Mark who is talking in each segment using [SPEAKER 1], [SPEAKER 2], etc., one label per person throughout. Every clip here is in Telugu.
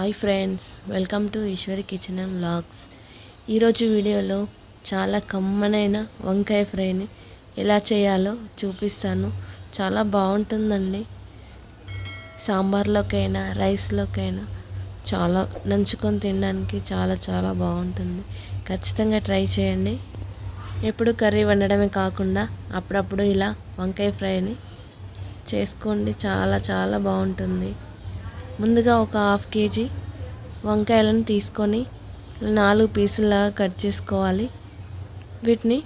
[SPEAKER 1] Hi friends welcome to Eshwari kitchen and blogs ఈరోజు వీడియోలో చాలా కమ్మనైన వంకాయ ఫ్రైని ఎలా చేయాలో చూపిస్తాను. చాలా బాగుంటుందండి. సాంబార్లోకైనా రైస్లోకైనా చాలా నంచుకొని తినడానికి చాలా చాలా బాగుంటుంది. ఖచ్చితంగా ట్రై చేయండి. ఎప్పుడు కర్రీ వండడమే కాకుండా అప్పుడప్పుడు ఇలా వంకాయ ఫ్రైని చేసుకోండి. చాలా చాలా బాగుంటుంది. ముందుగా ఒక హాఫ్ కేజీ వంకాయలను తీసుకొని నాలుగు పీసులాగా కట్ చేసుకోవాలి. వీటిని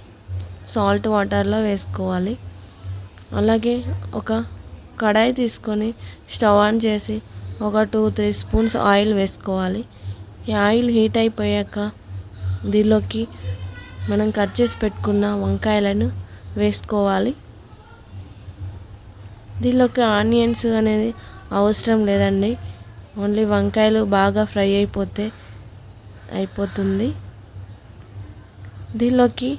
[SPEAKER 1] సాల్ట్ వాటర్లో వేసుకోవాలి. అలాగే ఒక కడాయి తీసుకొని స్టవ్ ఆన్ చేసి ఒక టూ త్రీ స్పూన్స్ ఆయిల్ వేసుకోవాలి. ఈ ఆయిల్ హీట్ అయిపోయాక దీనిలోకి మనం కట్ చేసి పెట్టుకున్న వంకాయలను వేసుకోవాలి. దీనిలోకి ఆనియన్స్ అనేది అవసరం లేదండి. ఓన్లీ వంకాయలు బాగా ఫ్రై అయిపోతే అయిపోతుంది. దీనిలోకి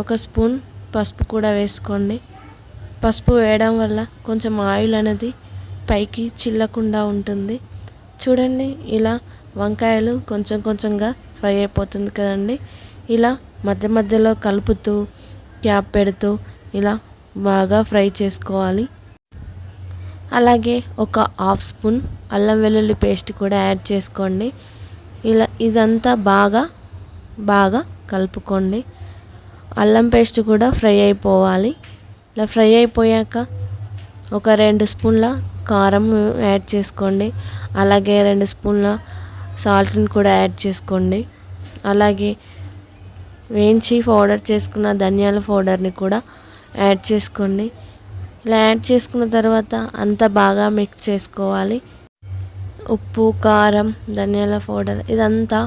[SPEAKER 1] ఒక స్పూన్ పసుపు కూడా వేసుకోండి. పసుపు వేయడం వల్ల కొంచెం ఆయిల్ అనేది పైకి చిల్లకుండా ఉంటుంది. చూడండి ఇలా వంకాయలు కొంచెం కొంచెంగా ఫ్రై అయిపోతుంది కదండి. ఇలా మధ్య మధ్యలో కలుపుతూ క్యాప్ పెడుతూ ఇలా బాగా ఫ్రై చేసుకోవాలి. అలాగే ఒక హాఫ్ స్పూన్ అల్లం వెల్లుల్లి పేస్ట్ కూడా యాడ్ చేసుకోండి. ఇలా ఇదంతా బాగా బాగా కలుపుకోండి. అల్లం పేస్ట్ కూడా ఫ్రై అయిపోవాలి. ఇలా ఫ్రై అయిపోయాక ఒక రెండు స్పూన్ల కారం యాడ్ చేసుకోండి. అలాగే రెండు స్పూన్ల సాల్ట్ని కూడా యాడ్ చేసుకోండి. అలాగే వేయించి పౌడర్ చేసుకున్న ధనియాల పౌడర్ని కూడా యాడ్ చేసుకోండి. ఇలా యాడ్ చేసుకున్న తర్వాత అంతా బాగా మిక్స్ చేసుకోవాలి. ఉప్పు కారం ధనియాల పౌడర్ ఇదంతా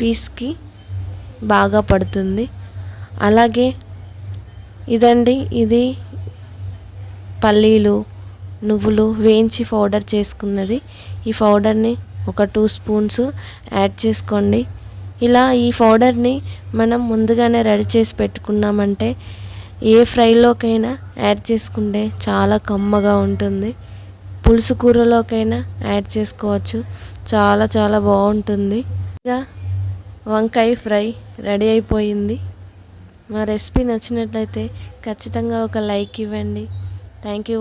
[SPEAKER 1] పీస్కి బాగా పడుతుంది. అలాగే ఇదండి ఇది పల్లీలు నువ్వులు వేయించి పౌడర్ చేసుకున్నది. ఈ పౌడర్ని ఒక టూ స్పూన్స్ యాడ్ చేసుకోండి. ఇలా ఈ పౌడర్ని మనం ముందుగానే రెడీ చేసి పెట్టుకున్నామంటే ఏ ఫ్రైలోకైనా యాడ్ చేసుకుంటే చాలా కమ్మగా ఉంటుంది. పులుసు కూరలోకైనా యాడ్ చేసుకోవచ్చు. చాలా చాలా బాగుంటుంది. ఇంకా వంకాయ ఫ్రై రెడీ అయిపోయింది. మా రెసిపీ నచ్చినట్లయితే ఖచ్చితంగా ఒక లైక్ ఇవ్వండి. Thank you